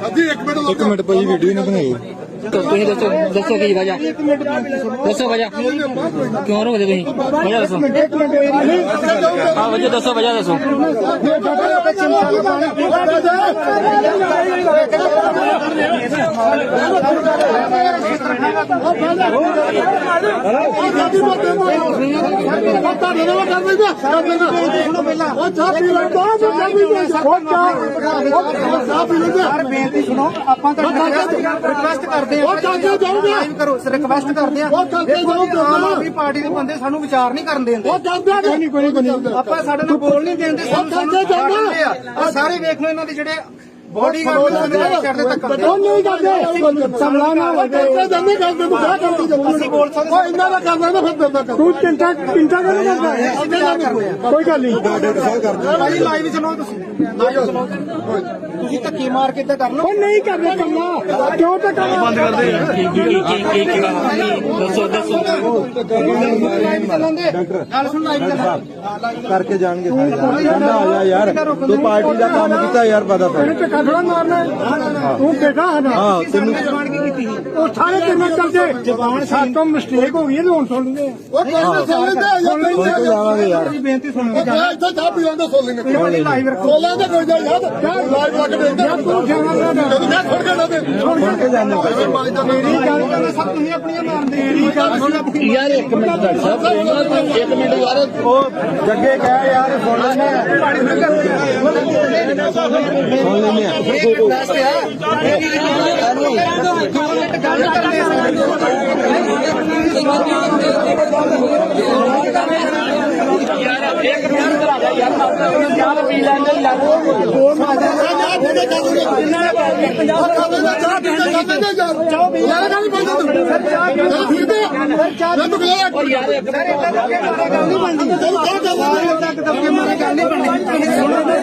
ਸਾਡੀ ਇੱਕ ਮਿੰਟ ਇੱਕ ਮਿੰਟ ਭਾਈ ਵੀਡੀਓ ਨਾ ਬਣਾਇਓ ਤੁਸੀਂ ਦੱਸੋ ਦੱਸੋ ਕੀ ਵਜ੍ਹਾ? ਦੱਸੋ ਵਜ੍ਹਾ। ਕਿਉਂ ਰੋਕਦੇ ਤੁਸੀਂ? ਵਜ੍ਹਾ ਦੱਸੋ। ਹਾਂ ਵਜ੍ਹਾ ਦੱਸੋ ਵਜ੍ਹਾ ਦੱਸੋ। ਸਰ ਬੇਨਤੀ ਸੁਣੋ ਆਪਾਂ ਤਾਂ ਰਿਕਵੈਸਟ ਕਰਦੇ ਆ। ਲਾਈਵ ਕਰੋ ਰਿਕਵੈਸਟ ਕਰਦੇ ਆ। ਦੇਖੋ ਆਮ ਆਦਮੀ ਪਾਰਟੀ ਦੇ ਬੰਦੇ ਸਾਨੂੰ ਵਿਚਾਰ ਨਹੀਂ ਕਰਨ ਦਿੰਦੇ। ਆਪਾਂ ਸਾਡੇ ਨਾਲ ਬੋਲ ਨਹੀਂ ਦਿੰਦੇ ਸਾਨੂੰ ਸਾਰੇ ਵੇਖ ਲਓ ਇਹਨਾਂ ਦੇ ਜਿਹੜੇ ਬੋਡੀ ਗਾਰਡ ਬੰਦੇ ਚੜਦੇ ਤੱਕ ਨਹੀਂ ਕਰਦੇ ਸਮਲਾ ਨਾ ਕਰਦੇ ਜਾਂਦੇ ਕਰਦੇ ਤੂੰ ਕਿਆ ਕਰਦੀ ਜਾਂਦੀ ਅਸੀਂ ਬੋਲ ਸਕਦੇ ਉਹ ਇੰਨਾ ਦਾ ਕਰਦਾ ਨਾ ਫਿਰ ਦਿੰਦਾ ਕਰ ਤੂੰ ਚਿੰਤਾ ਚਿੰਤਾ ਕਿਉਂ ਕਰਦਾ? ਕੋਈ ਗੱਲ ਨਹੀਂ। ਭਾਈ ਲਾਈਵ ਚਲਾਓ ਤੁਸੀਂ। ਲਾਈਵ ਚਲਾਓ ਤੁਸੀਂ ਧੱਕੇ ਮਾਰ ਕੇ ਤੇ ਕਰ ਲਓ। ਉਹ ਨਹੀਂ ਕਰਦੇ ਕੰਮਾ ਕਿਉਂ ਤੇ ਕੰਮ ਬੰਦ ਕਰਦੇ ਕੀ ਕੀ ਕੀ ਕੀ ਕੀ ਦੱਸੋ ਦੱਸੋ। ਲਾਈਵ ਚਲਾਉਂਦੇ ਨਾਲ ਸੁਣ ਲਾਈਵ ਚਲਾ ਕਰਕੇ ਜਾਣਗੇ ਸਾਰੇ। ਆ ਜਾ ਯਾਰ। ਤੂੰ ਪਾਰਟੀ ਦਾ ਕੰਮ ਕੀਤਾ ਯਾਰ ਪਤਾ ਪੈ ਤੇ ਕਥੜਾ ਮਾਰਨਾ ਤੂੰ ਬੇਟਾ ਹੈ ਨਾ ਹਾਂ ਤੈਨੂੰ ਉਹ ਸਾਰੇ ਤੇਰੇ ਨਾਲ ਚੱਲਦੇ। ਜ਼ਬਾਨ ਸਾਤੋਂ ਮਿਸਟੇਕ ਹੋ ਗਈ ਹੈ ਤੇ ਹੁਣ ਸੁਣ ਲੈਂਦੇ ਉਹ ਕਹਿੰਦੇ ਸੁਣ ਲੈਂਦੇ ਸੁਣ ਕੇ ਜਾਵਾਂਗੇ ਯਾਰ। ਬੇਨਤੀ ਸੁਣੋ ਇੱਥੇ ਚਾਹ ਪੀ ਲੈਂਦੇ ਸੁਣ ਲੈਂਦੇ ਭਾਈ ਲਾਈਵ ਰੱਖੋ। ਕੋਈ ਜਾ। ਯਾਦ ਲਾਈਵ ਲੱਗ ਦੇ ਤੂੰ ਜਾਣਾ ਨਾ। ਮੈਂ ਸੁਣ ਕੇ ਨਾ ਦੇ ਸੁਣ ਕੇ ਜਾਂਦੇ ਮੇਰੀ ਗੱਲ ਕਰਨਾ ਸਭ ਤੁਸੀਂ ਆਪਣੀਆਂ ਮਾਰਦੇ ਮੇਰੀ ਗੱਲ ਸੁਣ ਆਪਣੀ ਯਾਰ ਇੱਕ ਮਿੰਟ ਸਾਹਿਬ ਇੱਕ ਮਿੰਟ ਯਾਰ। ਉਹ ਜੱਗੇ ਕਹਿ ਯਾਰ ਸੁਣ ਚਾਹ ਪੀਂਦੇ ਜਾਂਦੇ ਯਾਰ ਚਾਹ ਪੀਂਦੇ ਜਾਂਦੇ ਬੰਦੇ ਤੂੰ ਚਾਹ ਪੀਂਦੇ ਲੈਣੇ ਸੁਣ ਲੈਣੇ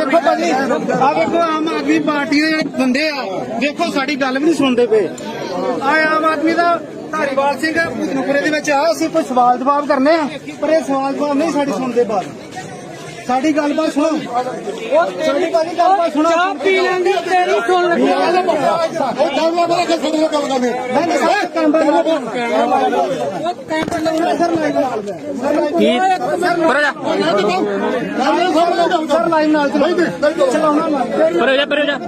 ਦੇਖੋ ਭਾਜੀ ਆ ਵੇਖੋ ਆਮ ਆਦਮੀ ਪਾਰਟੀ ਦੇ ਜਿਹੜੇ ਬੰਦੇ ਆ ਵੇਖੋ ਸਾਡੀ ਗੱਲ ਵੀ ਨਹੀਂ ਸੁਣਦੇ ਪਏ। ਆ ਆਮ ਆਦਮੀ ਦਾ ਧਾਰੀਵਾਲ ਸਿੰਘ ਭੂਤਨਪੁਰੇ ਦੇ ਵਿੱਚ ਆ ਅਸੀਂ ਕੋਈ ਸਵਾਲ ਜਵਾਬ ਕਰਨੇ ਆ? ਪਰ ਇਹ ਸਵਾਲ ਜਵਾਬ ਨਹੀਂ ਸਾਡੀ ਸੁਣਦੇ ਬਾਤ ਸਾਡੀ ਗੱਲਬਾਤ ਸੁਣੋ। ਸਾਡੀ ਭਾਜੀ ਗੱਲਬਾਤ ਸੁਣੋ। ਚਾਹ ਪੀ ਲੈਂਦੀ ਤੇਰੀ ਸੁਣ ਲੱਗੀ। ਉਹ ਕੈਮਰਾ ਬਣਾ ਕੇ ਸਾਡੇ ਨਾਲ ਗੱਲ ਕਰਨੀ? ਮੈਂ ਨਹੀਂ ਸਰ ਕੈਮਰਾ ਸਰ ਕੀ? ਪਰ ਜਾ ਕੈਮਰਾ ਸਾਹਮਣੇ ਗੱਲ ਸਰ ਲਾਈਵ ਨਾਲ ਨਹੀਂ ਦੇ ਨਹੀਂ। ਦੇ ਚਲਾਉਣਾ ਲਾਈਵ ਪਰ ਜਾ ਪਰ ਜਾ।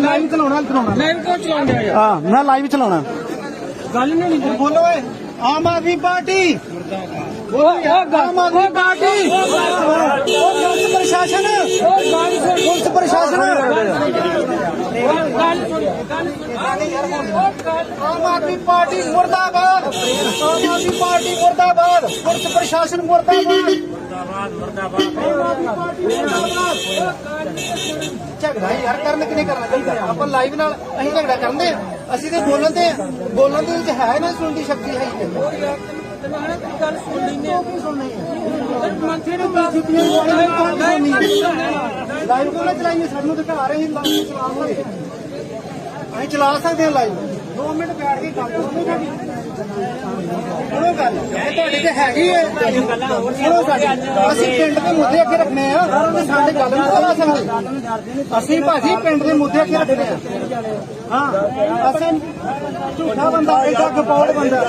ਲਾਈਵ ਚਲਾਉਣਾ ਚਲਾਉਣਾ। ਲਾਈਵ ਕਿਉਂ ਚਲਾਉਂਦੇ ਆ ਹਾਂ ਮੈਂ ਲਾਈਵ ਚਲਾਉਣਾ। ਗੱਲ ਨਹੀਂ ਬੋਲੋ ਓਏ ਆਮ ਆਦਮੀ ਪਾਰਟੀ। ਆਮ ਆਦਮੀ ਪਾਰਟੀ। ਉਹ ਪੁਲਿਸ ਪ੍ਰਸ਼ਾਸਨ। ਪੁਲਿਸ ਪ੍ਰਸ਼ਾਸਨ। ਆਮ ਆਦਮੀ ਪਾਰਟੀ ਮੁਰਦਾਬਾਦ। ਆਮ ਆਦਮੀ ਪਾਰਟੀ ਮੁਰਦਾਬਾਦ। ਪੁਲਿਸ ਪ੍ਰਸ਼ਾਸਨ ਮੁਰਦਾਬਾਦ। ਝਗੜਾ ਯਾਰ ਕਰਨ ਕਿ ਨਹੀਂ ਕਰਨਾ ਚਾਹੀਦਾ ਆਪਾਂ ਲਾਈਵ ਨਾਲ ਅਸੀਂ ਝਗੜਾ ਕਰਦੇ ਅਸੀਂ ਤੇ ਬੋਲਣ ਤੇ ਬੋਲਣ ਦੇ ਵਿੱਚ ਹੈ ਨਾ ਸੁਣਨ ਦੀ ਸ਼ਕਤੀ ਹੈ ਹੀ ਗੱਲ ਸੁਣ ਲੈਨੇ ਆ ਮੰਥੇ ਨੂੰ ਲਾਈਵ ਕੋਲ ਚਲਾਈਏ ਸਾਨੂੰ ਦਿਖਾ ਰਹੇ ਹਾਂ ਲਾਈਵ ਚਲਾ ਅਸੀਂ ਚਲਾ ਸਕਦੇ ਹਾਂ ਲਾਈਵ 2 ਮਿੰਟ ਬੈਠ ਕੇ ਗੱਲ ਕਰੋ ਸੁਣੋ ਗੱਲ ਇਹ ਤੁਹਾਡੀ ਤੇ ਹੈਗੀ ਹੈ ਸੁਣੋ ਸਾਡੀ ਅਸੀਂ ਪਿੰਡ ਦੇ ਮੁੱਦੇ ਅੱਗੇ ਰੱਖਨੇ ਆ ਸਾਡੇ ਗੱਲ ਨਹੀਂ ਕਰਾ ਸਕਦੇ ਅਸੀਂ ਭਾਜੀ ਪਿੰਡ ਦੇ ਮੁੱਦੇ ਅੱਗੇ ਰੱਖਨੇ ਆ ਹਾਂ, ਅਸੀਂ ਝੂਠਾ ਬੰਦਾ ਐਡਾ ਗਪੌੜ ਬੰਦਾ।